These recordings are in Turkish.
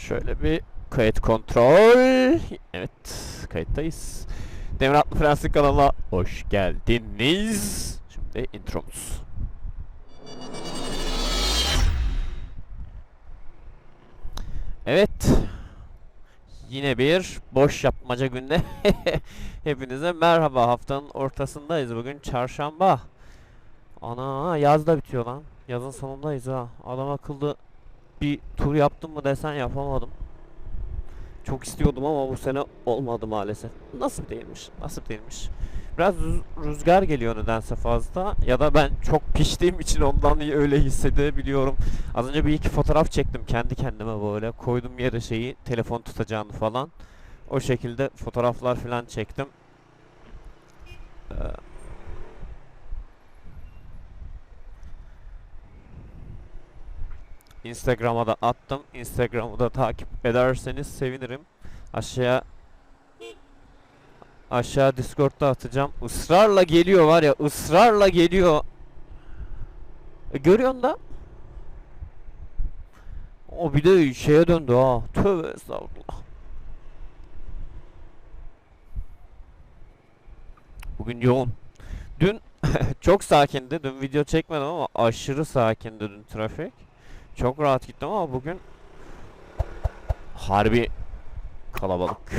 Şöyle bir kayıt kontrol. Evet, kayıttayız. Demir Atlı Prenslik kanalına hoş geldiniz. Şimdi intromuz. Evet. Yine bir boş yapmaca günde hepinize merhaba. Haftanın ortasındayız. Bugün çarşamba. Ana yaz da bitiyor lan. Yazın sonundayız ha. Adam akıllı bir tur yaptım mı desen yapamadım. Çok istiyordum ama bu sene olmadı maalesef. Nasip değilmiş. Nasip değilmiş. Biraz rüz- rüzgar geliyor nedense fazla. Ya da ben çok piştiğim için ondan öyle hissedebiliyorum. Az önce bir iki fotoğraf çektim kendi kendime böyle. Koydum yere şeyi, telefon tutacağını falan. O şekilde fotoğraflar falan çektim. Ee, Instagram'a da attım. Instagram'ı da takip ederseniz sevinirim. Aşağıya aşağı Discord'da atacağım. Israrla geliyor var ya, ısrarla geliyor. E, görüyorsun da. O bir de şeye döndü ha. Tövbe estağfurullah. Bugün yoğun. Dün çok sakindi. Dün video çekmedim ama aşırı sakindi dün trafik. Çok rahat gittim ama bugün harbi kalabalık.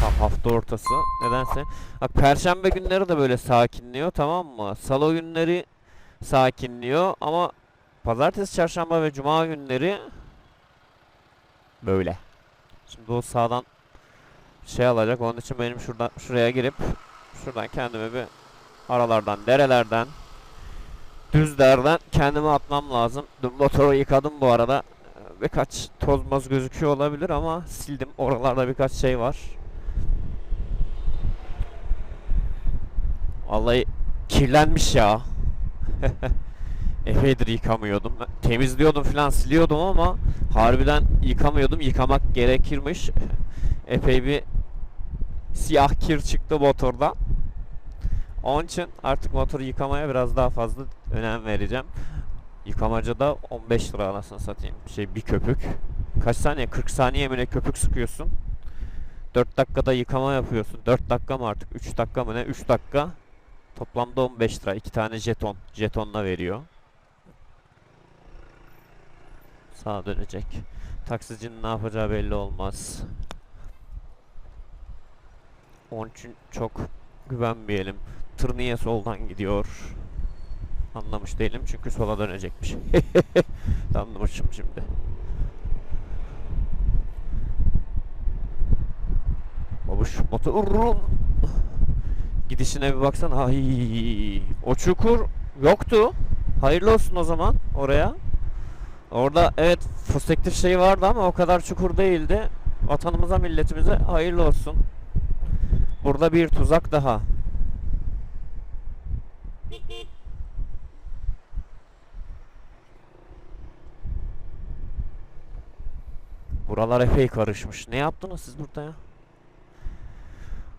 Tam hafta ortası. Nedense. Bak perşembe günleri de böyle sakinliyor tamam mı? Salı günleri sakinliyor ama pazartesi, çarşamba ve cuma günleri böyle. Şimdi o sağdan şey alacak. Onun için benim şuradan şuraya girip şuradan kendime bir aralardan, derelerden düzlerden kendimi atmam lazım. Dün motoru yıkadım bu arada. Birkaç toz moz gözüküyor olabilir ama sildim. Oralarda birkaç şey var. Vallahi kirlenmiş ya. Epeydir yıkamıyordum. Temizliyordum falan siliyordum ama harbiden yıkamıyordum. Yıkamak gerekirmiş. Epey bir siyah kir çıktı motordan. Onun için artık motoru yıkamaya biraz daha fazla önem vereceğim. Yıkamacada 15 lira anasını satayım. Şey bir köpük. Kaç saniye? 40 saniye mi ne köpük sıkıyorsun. 4 dakikada yıkama yapıyorsun. 4 dakika mı artık? 3 dakika mı ne? 3 dakika. Toplamda 15 lira. 2 tane jeton. Jetonla veriyor. Sağa dönecek. Taksicinin ne yapacağı belli olmaz. Onun için çok güvenmeyelim. Tır niye soldan gidiyor? Anlamış değilim çünkü sola dönecekmiş. Anlamışım şimdi. Babuş motorun gidişine bir baksana. Ay, o çukur yoktu. Hayırlı olsun o zaman oraya. Orada evet prospektif şey vardı ama o kadar çukur değildi. Vatanımıza milletimize hayırlı olsun. Burada bir tuzak daha. Buralar epey karışmış. Ne yaptınız siz burada ya?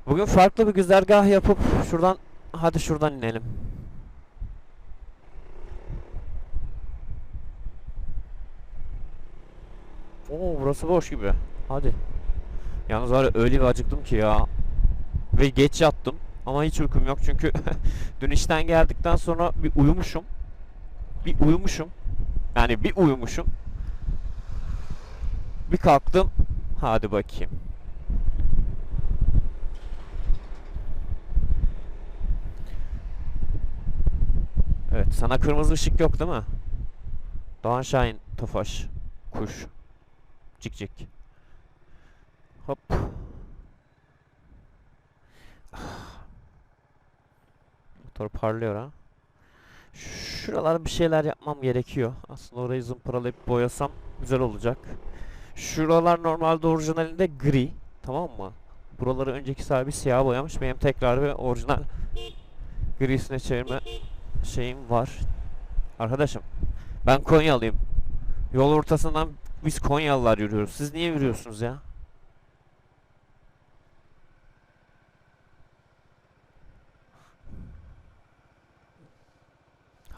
Bugün farklı bir güzergah yapıp şuradan hadi şuradan inelim. Oo burası boş gibi. Hadi. Yalnız var ya öyle bir acıktım ki ya. Ve geç yattım. Ama hiç uykum yok çünkü dün işten geldikten sonra bir uyumuşum. Bir uyumuşum. Yani bir uyumuşum. Bir kalktım. Hadi bakayım. Evet sana kırmızı ışık yok değil mi? Doğan Şahin Tofaş Kuş Cik cik Hop Motor parlıyor ha Şuralara bir şeyler yapmam gerekiyor Aslında orayı zımparalayıp boyasam güzel olacak Şuralar normalde orijinalinde gri Tamam mı? Buraları önceki sahibi siyah boyamış Benim tekrar bir orijinal Grisine çevirme şeyim var. Arkadaşım ben Konyalıyım. Yol ortasından biz Konyalılar yürüyoruz. Siz niye yürüyorsunuz ya?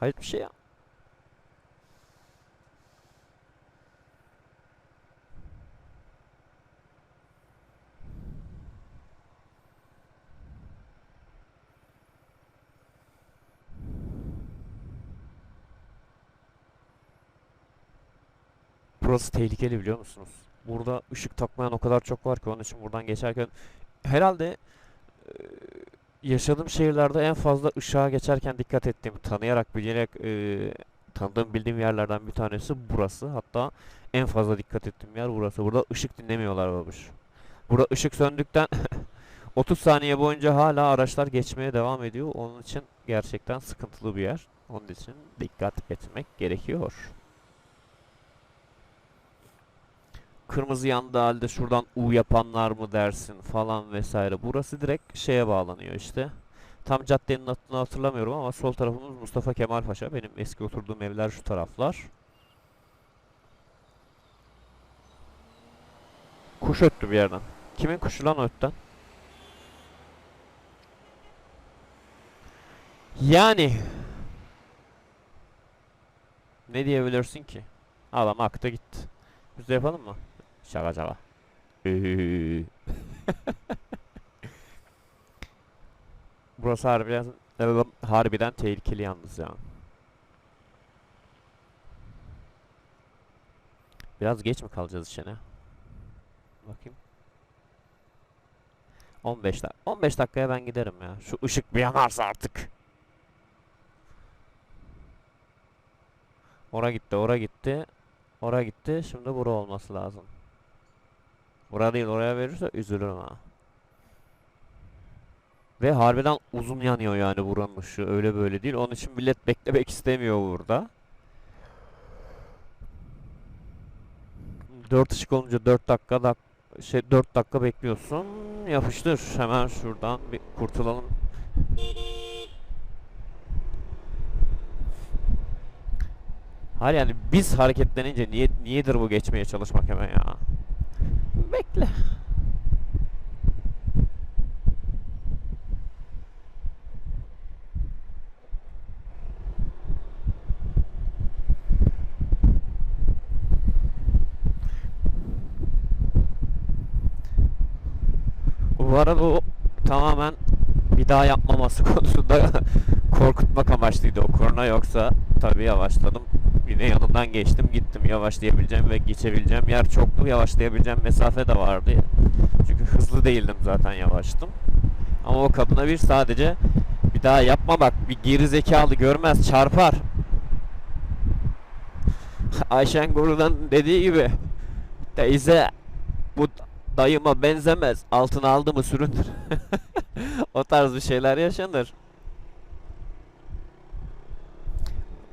Hayır bir şey ya. Burası tehlikeli biliyor musunuz? Burada ışık takmayan o kadar çok var ki onun için buradan geçerken herhalde yaşadığım şehirlerde en fazla ışığa geçerken dikkat ettiğim, tanıyarak, bilerek e, tanıdığım, bildiğim yerlerden bir tanesi burası. Hatta en fazla dikkat ettiğim yer burası. Burada ışık dinlemiyorlar babuş. Burada ışık söndükten 30 saniye boyunca hala araçlar geçmeye devam ediyor. Onun için gerçekten sıkıntılı bir yer. Onun için dikkat etmek gerekiyor. Kırmızı yandığı halde şuradan U yapanlar mı dersin falan vesaire. Burası direkt şeye bağlanıyor işte. Tam caddenin adını hatırlamıyorum ama sol tarafımız Mustafa Kemal Paşa. Benim eski oturduğum evler şu taraflar. Kuş öttü bir yerden. Kimin kuşu lan ötten? Yani ne diyebilirsin ki? Adam aktı gitti. Biz de yapalım mı? Şaka şaka. Burası harbiden harbiden tehlikeli yalnız ya. Biraz geç mi kalacağız işine? Bakayım. 15 dakika. 15 dakikaya ben giderim ya. Şu ışık bir yanarsa artık. Ora gitti, ora gitti. Ora gitti. Şimdi bura olması lazım. Bura değil, oraya verirse üzülürüm ha. Ve harbiden uzun yanıyor yani buranın ışığı. Öyle böyle değil. Onun için millet beklemek istemiyor burada. 4 ışık olunca 4 dakika dak şey 4 dakika bekliyorsun. Yapıştır. Hemen şuradan bir kurtulalım. Hayır yani biz hareketlenince niye niyedir bu geçmeye çalışmak hemen ya? Bekle. Bu o tamamen bir daha yapmaması konusunda korkutmak amaçlıydı o korna yoksa tabii yavaşladım. Yine yanından geçtim gittim yavaşlayabileceğim ve geçebileceğim yer çoktu yavaşlayabileceğim mesafe de vardı. Çünkü hızlı değildim zaten yavaştım. Ama o kadına bir sadece bir daha yapma bak bir geri zekalı görmez çarpar. Ayşen Guru'dan dediği gibi teyze bu dayıma benzemez altına aldı mı sürünür. o tarz bir şeyler yaşanır.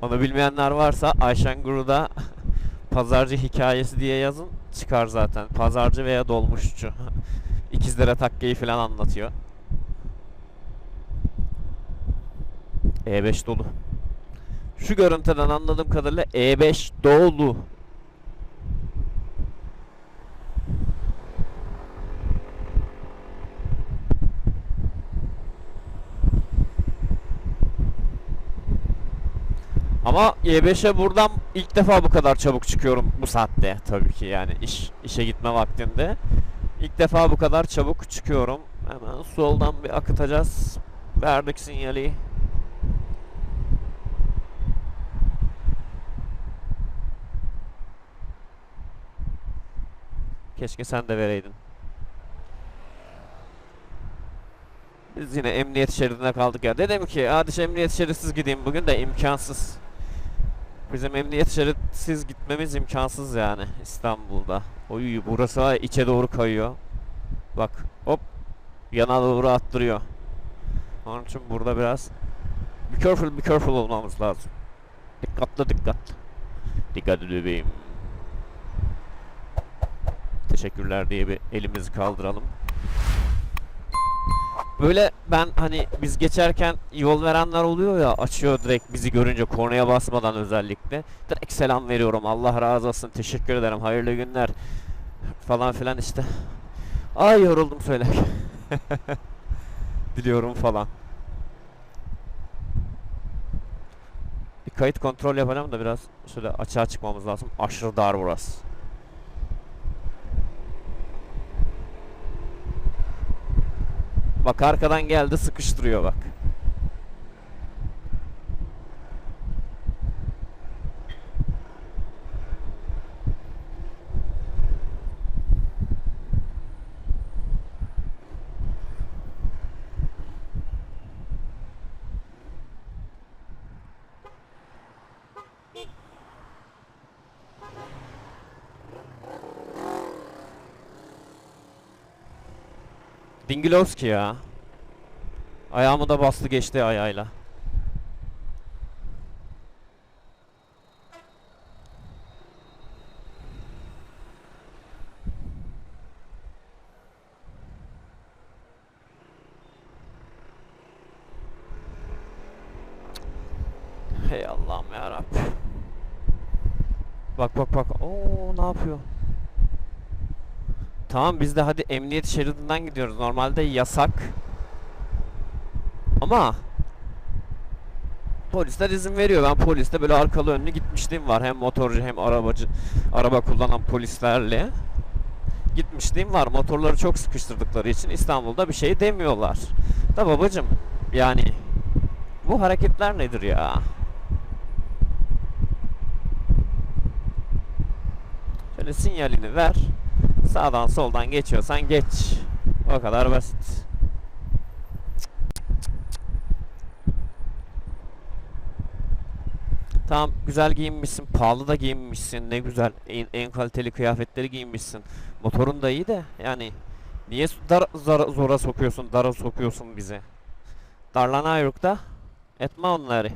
Onu bilmeyenler varsa Ayşen Guru'da pazarcı hikayesi diye yazın çıkar zaten. Pazarcı veya dolmuşçu. İkizlere takkeyi falan anlatıyor. E5 dolu. Şu görüntüden anladığım kadarıyla E5 dolu. Ama Y5'e buradan ilk defa bu kadar çabuk çıkıyorum bu saatte tabii ki yani iş işe gitme vaktinde. İlk defa bu kadar çabuk çıkıyorum. Hemen soldan bir akıtacağız. Verdik sinyali. Keşke sen de vereydin. Biz yine emniyet şeridine kaldık ya. Dedim ki hadi emniyet şeritsiz gideyim bugün de imkansız. Bizim emniyet şeritsiz gitmemiz imkansız yani İstanbul'da. Oy burası var içe doğru kayıyor. Bak hop yana doğru attırıyor. Onun için burada biraz be careful be careful olmamız lazım. Dikkatli dikkat. Dikkat bebeğim. Teşekkürler diye bir elimizi kaldıralım. Böyle ben hani biz geçerken yol verenler oluyor ya açıyor direkt bizi görünce kornaya basmadan özellikle. Direkt selam veriyorum. Allah razı olsun. Teşekkür ederim. Hayırlı günler. Falan filan işte. Ay yoruldum söylerken. Diliyorum falan. Bir kayıt kontrol yapalım da biraz şöyle açığa çıkmamız lazım. Aşırı dar burası. Bak arkadan geldi sıkıştırıyor bak. Dingilovski ya. Ayağımı da bastı geçti ayağıyla. Hey Allah'ım ya Bak bak bak. Oo ne yapıyor? Tamam biz de hadi emniyet şeridinden gidiyoruz. Normalde yasak. Ama polisler izin veriyor. Ben poliste böyle arkalı önlü gitmişliğim var. Hem motorcu hem arabacı araba kullanan polislerle gitmişliğim var. Motorları çok sıkıştırdıkları için İstanbul'da bir şey demiyorlar. Da babacım yani bu hareketler nedir ya? Şöyle sinyalini ver. Sağdan soldan geçiyorsan geç. O kadar basit. Tamam güzel giyinmişsin, pahalı da giyinmişsin, ne güzel en, en kaliteli kıyafetleri giyinmişsin. Motorun da iyi de yani niye dar, zara, zora sokuyorsun, dara sokuyorsun bizi? Darlana da etme onları.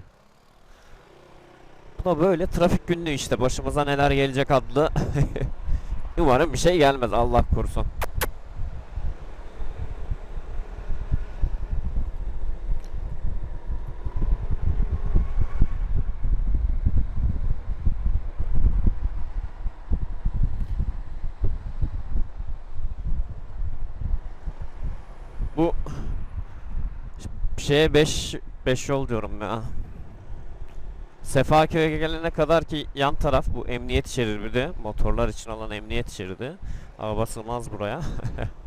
Bu da böyle trafik günlüğü işte başımıza neler gelecek adlı. Umarım bir şey gelmez Allah korusun. Bu şeye 5 5 yol diyorum ya. Sefaköy'e gelene kadar ki yan taraf bu emniyet şeridi. Motorlar için olan emniyet şeridi. Araba sığmaz buraya.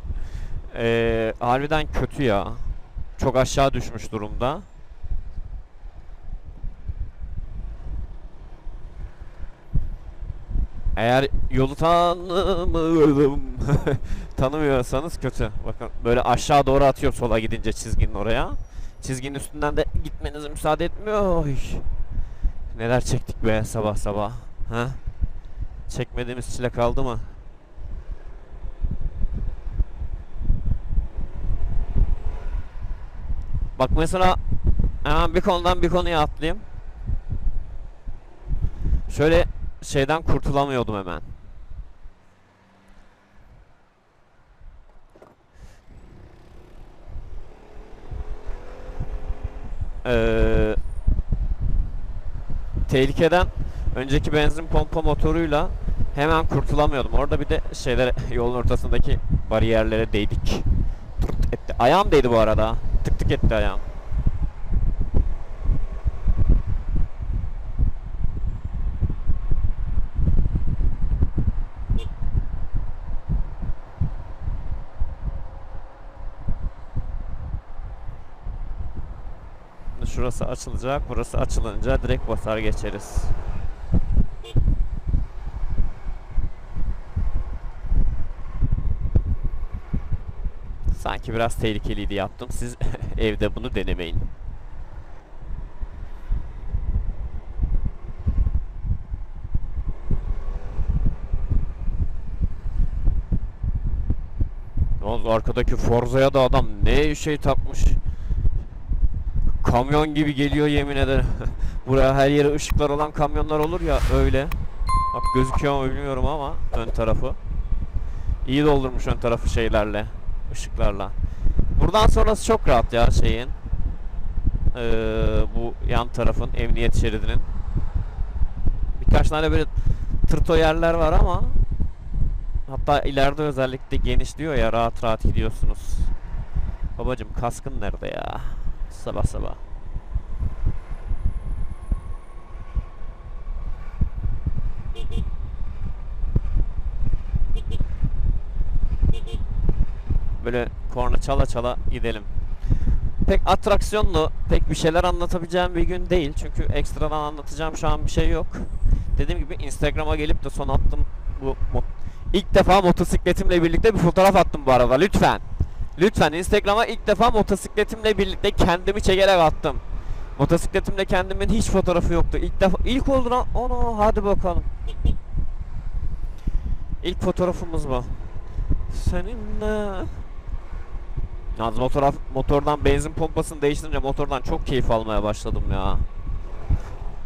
ee, harbiden kötü ya. Çok aşağı düşmüş durumda. Eğer yolu tanımıyorum tanımıyorsanız kötü. Bakın böyle aşağı doğru atıyor sola gidince çizginin oraya. Çizginin üstünden de gitmenize müsaade etmiyor. Neler çektik be sabah sabah. Ha? Çekmediğimiz çile kaldı mı? Bak mesela hemen bir konudan bir konuya atlayayım. Şöyle şeyden kurtulamıyordum hemen. Ee, tehlikeden önceki benzin pompa motoruyla hemen kurtulamıyordum. Orada bir de şeyler yolun ortasındaki bariyerlere değdik. Tırt etti. Ayağım değdi bu arada. Tık tık etti ayağım. Şurası açılacak. Burası açılınca direkt basar geçeriz. Sanki biraz tehlikeliydi yaptım. Siz evde bunu denemeyin. Yalnız arkadaki Forza'ya da adam ne şey takmış. Kamyon gibi geliyor yemin ederim. Buraya her yere ışıklar olan kamyonlar olur ya öyle. Bak gözüküyor mu bilmiyorum ama ön tarafı. İyi doldurmuş ön tarafı şeylerle, ışıklarla. Buradan sonrası çok rahat ya şeyin. Ee, bu yan tarafın emniyet şeridinin. Birkaç tane böyle tırto yerler var ama hatta ileride özellikle geniş diyor ya rahat rahat gidiyorsunuz. Babacım kaskın nerede ya? Sabah sabah. Böyle korna çala çala gidelim. Pek atraksiyonlu, pek bir şeyler anlatabileceğim bir gün değil. Çünkü ekstradan anlatacağım şu an bir şey yok. Dediğim gibi Instagram'a gelip de son attım bu mo- ilk defa motosikletimle birlikte bir fotoğraf attım bu arada lütfen. Lütfen Instagram'a ilk defa motosikletimle birlikte kendimi çekerek attım. Motosikletimle kendimin hiç fotoğrafı yoktu. İlk defa ilk oldu lan. Onu hadi bakalım. İlk fotoğrafımız bu. Seninle Yalnız motora, motordan benzin pompasını değiştirince motordan çok keyif almaya başladım ya.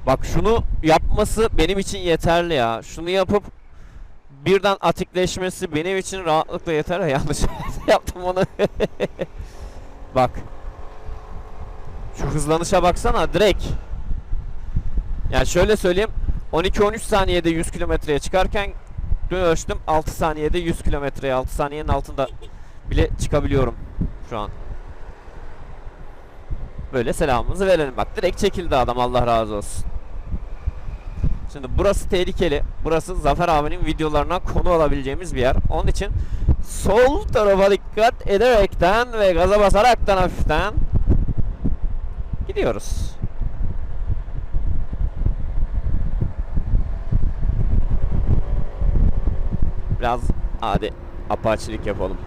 Bak şunu yapması benim için yeterli ya. Şunu yapıp birden atikleşmesi benim için rahatlıkla yeter. Yanlış yaptım onu. Bak. Şu hızlanışa baksana direkt. Yani şöyle söyleyeyim. 12-13 saniyede 100 kilometreye çıkarken dün ölçtüm 6 saniyede 100 kilometreye 6 saniyenin altında bile çıkabiliyorum şu an. Böyle selamımızı verelim bak. Direkt çekildi adam Allah razı olsun. Şimdi burası tehlikeli. Burası Zafer abinin videolarına konu olabileceğimiz bir yer. Onun için sol tarafa dikkat ederekten ve gaza basaraktan hafiften gidiyoruz. Biraz hadi apaçilik yapalım.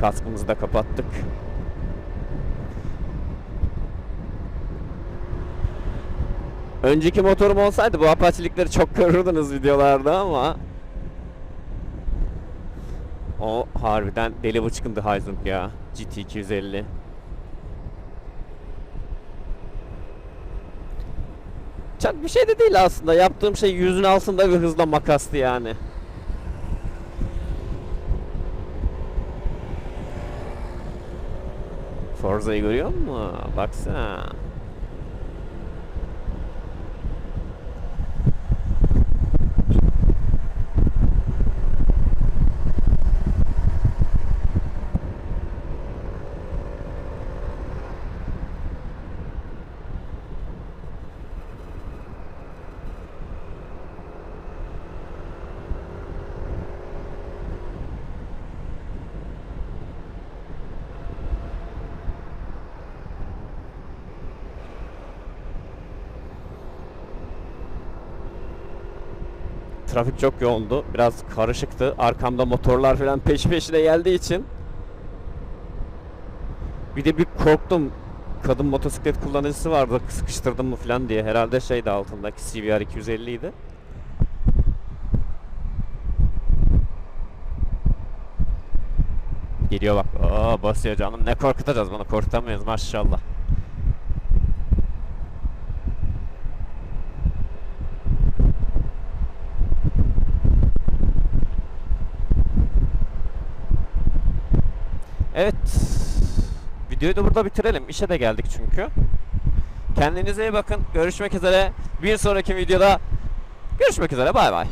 Kaskımızı da kapattık. Önceki motorum olsaydı bu apaçilikleri çok görürdünüz videolarda ama o harbiden deli bıçkındı Heizung ya. GT 250. Çok bir şey de değil aslında. Yaptığım şey yüzün altında bir hızla makastı yani. Forza'yı görüyor musun? Baksana. Trafik çok yoğundu. Biraz karışıktı. Arkamda motorlar falan peş peşine geldiği için. Bir de bir korktum. Kadın motosiklet kullanıcısı vardı. Sıkıştırdım mı falan diye. Herhalde şeydi altındaki CBR 250 idi. Geliyor bak. Aa basıyor canım. Ne korkutacağız bunu? Korkutamıyoruz maşallah. Evet. Videoyu da burada bitirelim. İşe de geldik çünkü. Kendinize iyi bakın. Görüşmek üzere. Bir sonraki videoda görüşmek üzere. Bay bay.